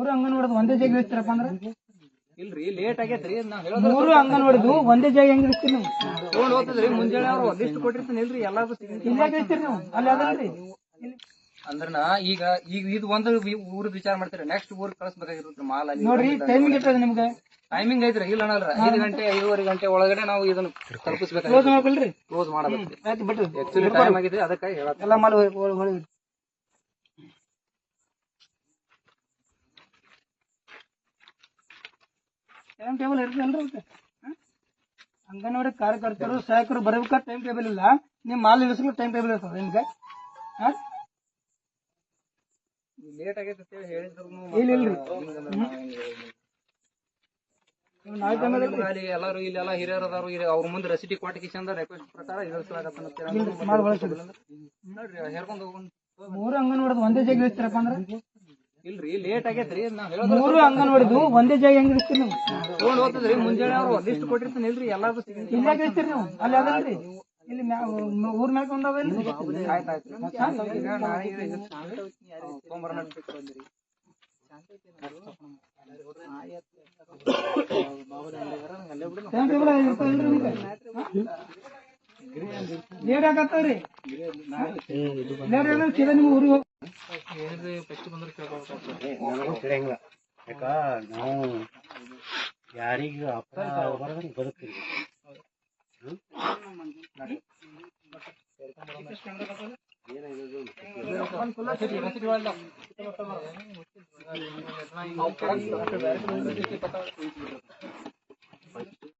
ಮೂರು ಅಂಗನವಾಡಿದು ಒಂದೇ ಜಾಗ ಇಳಿಸ್ತೀರಪ್ಪ ಅಂದ್ರೆ? ಇಲ್ರಿ ಲೇಟ್ ಆಗೇತ್ರಿ ನಾವ್ ಹೇಳೋದು ಮೂರು ಅಂಗನವಾಡಿದು ಒಂದೇ ಜಾಗ ಹೆಂಗ್ ಇಳಿಸ್ತೀರಿ ನೀವು? ತಗೊಂಡ್ ಹೋಗ್ತದ್ರಿ ಮುಂಜಾನೆ ಅವ್ರು ಲಿಸ್ಟ್ ಕೊಟ್ಟಿರ್ತೀನಿ ಇಲ್ರಿ ಎಲ್ಲಾರು ಇಲ್ಲೇ ಇಳಿಸ್ತೀರಿ ನೀವು? ಅಲ್ಲಿ ಅದಲ್ರಿ ಅಂದ್ರ ನಾ ಈಗ ಈಗ ಇದು ಒಂದು ಊರ್ ವಿಚಾರ ಮಾಡ್ತೀರಿ ನೆಕ್ಸ್ಟ್ ಊರ್ ಕಳಿಸ್ಬೇಕಾಗಿರುತ್ತೆ ಮಾಲ್ ಅಲ್ಲಿ. ನೋಡ್ರಿ ಟೈಮಿಂಗ್ ಇರ್ತದೆ ನಿಮ್ಗೆ. ಟೈಮಿಂಗ್ ಐತ್ರಿ ಇಲ್ಲ ಅನ್ನಲ್ರ ಐದು ಗಂಟೆ ಐದೂವರೆ ಗಂಟೆ ಒಳಗಡೆ ನಾವು ಇದನ್ನ ಕ್ಲೋಸ್ ತಲುಪಿಸ್ಬೇಕಾಗಿ ಕ್ಲೋಸ್ ಮಾಡೋದು ಆಯ್ತು ಬಿಟ್ರಿ ಆಕ್ಚುಲಿ ಟೈಮ್ ಆಗಿದೆ ಹೇಳತ್ತೀನಿ ಎಲ್ಲ ಮಾಲ್ ಟೈಮ್ ಟೇಬಲ್ ಇರ್ತದಲ್ರಿ ಅದಕ್ಕೆ? ಅಂಗನವಾಡಿ ಕಾರ್ಯಕರ್ತರು ಸಹಾಯಕರು ಬರಬೇಕ ಟೈಮ್ ಟೇಬಲ್ ಇಲ್ಲ. ನಿಮ್ ಮಾಲ್ ಇಳಿಸ್ಲಿಕ್ಕೆ ಟೈಮ್ ಟೇಬಲ್ ಇರ್ತದೆ ನಿಮ್ಗೆ. ಹ? ಲೇಟ್ ಆಗೈತೆ ಅಂತ ಹೇಳಿ ಹೇಳಿದ್ರು ಇಲ್ಲ ಇಲ್ರಿ ಎಲ್ಲಾರು ಹಿರಿಯರು ಅದಾರು. ಅವ್ರ ಮುಂದೆ ರೆಸಿಟಿ ಕೊಟ್ಟಿಗೆ ರಿಕ್ವೆಸ್ಟ್ ಪ್ರಕಾರ ಇಳಿಸ್ಲಾಗತ್ತ ಹೇರ್ಕೊಂಡ್ ಹೋಗೋಣ. ಮೂರು ಅಂಗನವಾಡಿದು ಒಂದೇ ಜಾಗ ಇಳಿಸ್ತೀರಪ್ಪ ಅಂದ್ರೆ? ಇಲ್ರಿ ಲೇಟ್ ಆಗೈತ್ರಿ ನಾ ಹೇಳೋದ್ ಮೂರು ಅಂಗನವಾಡಿದು ಒಂದೇ ಜಾಗ ಹೆಂಗ್ ಇಳಿಸ್ತೀರಿ ನೀವು? ತಗೊಂಡ್ ಹೋಗ್ತದ್ರಿ ಮುಂಜಾನೆ ಅವ್ರು ಒಂದಿಷ್ಟು ಕೊಟ್ಟಿರ್ತೀನಿ ಇಲ್ರಿ ಎಲ್ಲಾರ್ದು ಇಲ್ಲೇ ಇಳಿಸ್ತೀರಿ ನೀವು ಅಲ್ಲಿ ಅದಲ್ರಿ ಇಲ್ಲಿ ಊರ್ ಮ್ಯಾಗ ಒಂದವಲ್ರಿ ಆಯ್ತಾಯ್ತು ಲೇಟ್ ಆಗತ್ತವ್ರಿ? ಲೇಟ್ ಸೀದಾ ಊರಿಗೆ ಹೋಗಿ ಫಸ್ಟ್ ಬಂದ್ರೆ ಕೇಳ್ಕೊಳ್ಬೇಕು ನನಗೂ ತಿಳಿಯಂಗಿಲ್ಲ ಯಾಕ ನಾವು ಯಾರಿಗ ಅಪ್ಪ ಬರೋದಂಗೆ ಬದುಕ್ತೀವಿ